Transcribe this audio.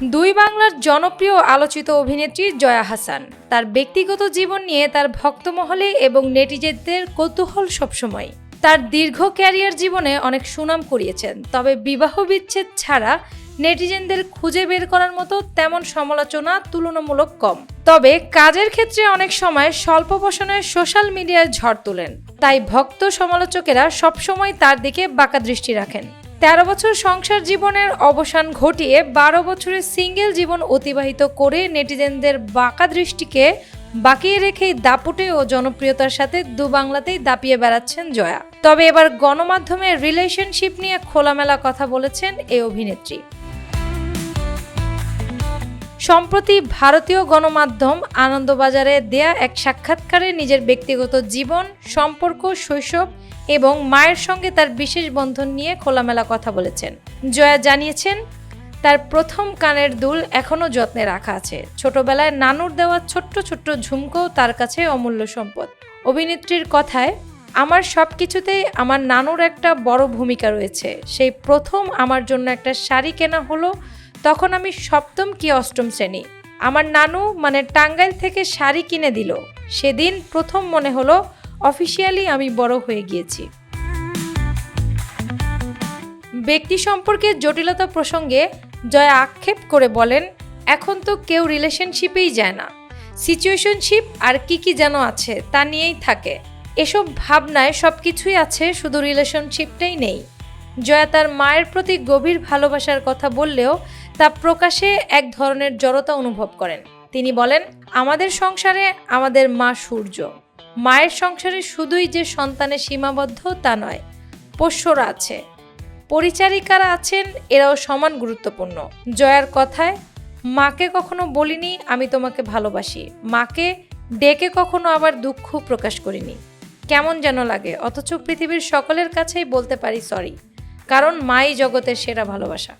দুই বাংলার জনপ্রিয় আলোচিত অভিনেত্রী জয়া হাসান। তার ব্যক্তিগত জীবন নিয়ে তার ভক্তমহলে এবং নেটিজেনদের কৌতূহল সবসময়। তার দীর্ঘ ক্যারিয়ার জীবনে অনেক সুনাম করিয়েছেন, তবে বিবাহ বিচ্ছেদ ছাড়া নেটিজেনদের খুঁজে বের করার মতো তেমন সমালোচনা তুলনামূলক কম। তবে কাজের ক্ষেত্রে অনেক সময় স্বল্প বসনে সোশ্যাল মিডিয়ায় ঝড় তোলেন, তাই ভক্ত সমালোচকেরা সবসময় তার দিকে বাঁকা দৃষ্টি রাখেন। তেরো বছর সংসার জীবনের অবসান ঘটিয়ে বারো বছরের সিঙ্গেল জীবন অতিবাহিত করে নেটিজেনদের বাঁকা দৃষ্টিকে বাকিয়ে রেখেই দাপুটে ও জনপ্রিয়তার সাথে দু বাংলাতেই দাপিয়ে বেড়াচ্ছেন জয়া। তবে এবার গণমাধ্যমে রিলেশনশিপ নিয়ে খোলামেলা কথা বলেছেন এই অভিনেত্রী। সম্প্রতি ভারতীয় গণমাধ্যম আনন্দবাজারে দেয়া এক সাক্ষাৎকারে নিজের ব্যক্তিগত জীবন, সম্পর্ক, শৈশব এবং মায়ের সঙ্গে তার বিশেষ বন্ধন নিয়ে খোলামেলা কথা বলেছেন। জয়া জানিয়েছেন, তার প্রথম কানের দুল এখনও যত্নে রাখা আছে। ছোটবেলায় নানুর দেওয়া ছোট্ট ছোট্ট ঝুমকো তার কাছে অমূল্য সম্পদ। অভিনেত্রীর কথায়, আমার সব কিছুতেই আমার নানুর একটা বড় ভূমিকা রয়েছে। সেই প্রথম আমার জন্য একটা শাড়ি কেনা হলো তখন আমি সপ্তম কি অষ্টম শ্রেণি। আমার নানু মানে টাঙ্গাইল থেকে শাড়ি কিনে দিল। সেদিন প্রথম মনে হলো অফিসিয়ালি আমি বড় হয়ে গিয়েছি। ব্যক্তি সম্পর্কে জটিলতা প্রসঙ্গে জয়া আক্ষেপ করে বলেন, এখন তো কেউ রিলেশনশিপেই যায় না। সিচুয়েশনশিপ আর কি কি যেন আছে তা নিয়েই থাকে। এসব ভাবনায় সব কিছুই আছে, শুধু রিলেশনশিপটাই নেই। জয়া তার মায়ের প্রতি গভীর ভালোবাসার কথা বললেও তা প্রকাশে এক ধরনের জড়তা অনুভব করেন। তিনি বলেন, আমাদের সংসারে আমাদের মা সূর্য। মায়ের সংসারে শুধুই যে সন্তানের সীমাবদ্ধ তা নয়, পোষ্যরা আছে। পরিচারিকারা আছেন, এরাও সমান গুরুত্বপূর্ণ। জয়ার কথায়, মাকে কখনো বলিনি, আমি তোমাকে ভালোবাসি। মাকে ডেকে কখনো আবার দুঃখ প্রকাশ করিনি। কেমন যেন লাগে, অথচ পৃথিবীর সকলের কাছেই বলতে পারি, সরি। কারণ মাই জগতের সেরা ভালোবাসা।